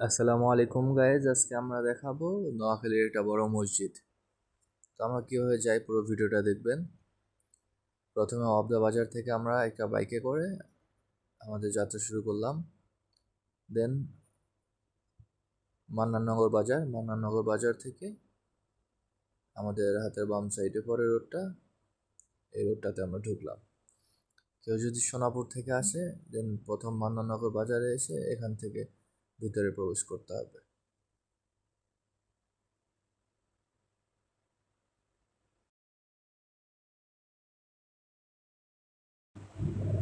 আসসালামু আলাইকুম গাইজ আজকে আমরা দেখাবো নোয়াখালীর একটা বড় মসজিদ। তো আমরা কীভাবে যাই পুরো ভিডিওটা দেখবেন। প্রথমে অবদা বাজার থেকে আমরা একটা বাইকে করে আমাদের যাত্রা শুরু করলাম। দেন মান্নাননগর বাজার মান্নাননগর বাজার থেকে আমাদের হাতের বাম সাইডে পরে রোডটা এই রোডটাতে আমরা ঢুকলাম। কেউ যদি সোনাপুর থেকে আসে দেন প্রথম মান্নাননগর বাজারে এসে এখান থেকে ভিতরে প্রবেশ করতে হবে।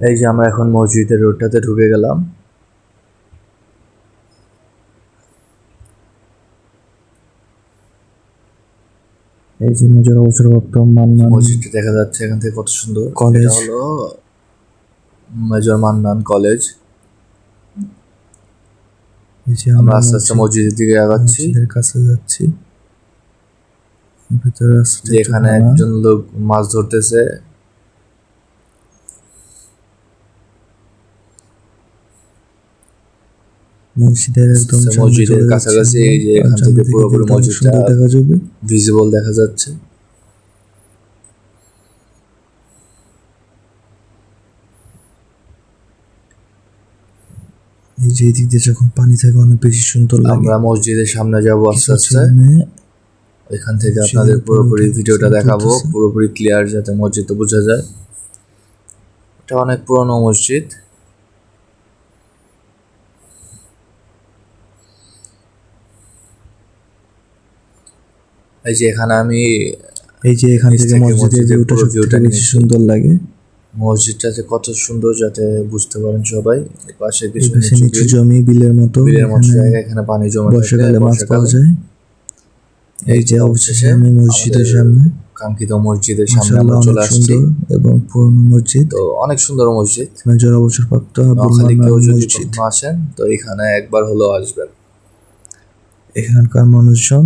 এই যে আমরা এখন মসজিদের রোডটাতে ঢুকে গেলাম। এই যে মেজর অবসরপ্রাপ্ত মান্নান। মসজিদটা দেখা যাচ্ছে এখান থেকে কত সুন্দর। কলেজ। হলো মেজর মান্নান কলেজ। আমরা আস্তে আস্তে মসজিদের দিকে আগাচ্ছি কাছে যাচ্ছি। ভিতরে এখানে একজন লোক মাছ ধরতেছে। মসজিদের একদম মসজিদের কাছাকাছি এই যে। এখান থেকে পুরোপুরি মসজিদটা দেখা যাবে। ভিজিবল দেখা যাচ্ছে। এই যে এদিক দিয়ে যখন পানি থাকে অনেক বেশি সুন্দর লাগে। আমরা মসজিদের সামনে যাব আস্তে আস্তে। এখান থেকে আপনাদের পুরোপুরি ভিডিওটা দেখাবো পুরোপুরি ক্লিয়ার যাতে মসজিদটা বোঝা যায়। এটা অনেক পুরনো মসজিদ। এই যে এখানে আমি এই যে এখান থেকে মসজিদের মসজিদের ভিউটা সত্যি বেশি সুন্দর লাগে। মসজিদটা যে কত সুন্দর যাতে বুঝতে পারেন সবাই। পাশে কিছু নিচু জমি বিলের মতো। বিলের মতো জায়গা এখানে পানি জমে বর্ষাকালে মাছ পাওয়া যায়। এই যে অবশেষে আমি মসজিদের সামনে। কাঙ্ক্ষিত মসজিদের সামনে আমরা চলে আসছি। এবং পুরনো মসজিদ। তো অনেক সুন্দর মসজিদ। মেজর অবসরপ্রাপ্ত আব্দুল কেউ যদি আসেন তো এখানে একবার হলেও আসবেন। এখানকার মানুষজন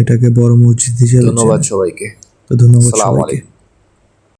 এটাকে বড় মসজিদ হিসেবে ধন্যবাদ সবাইকে। তো ধন্যবাদ সবাইকে।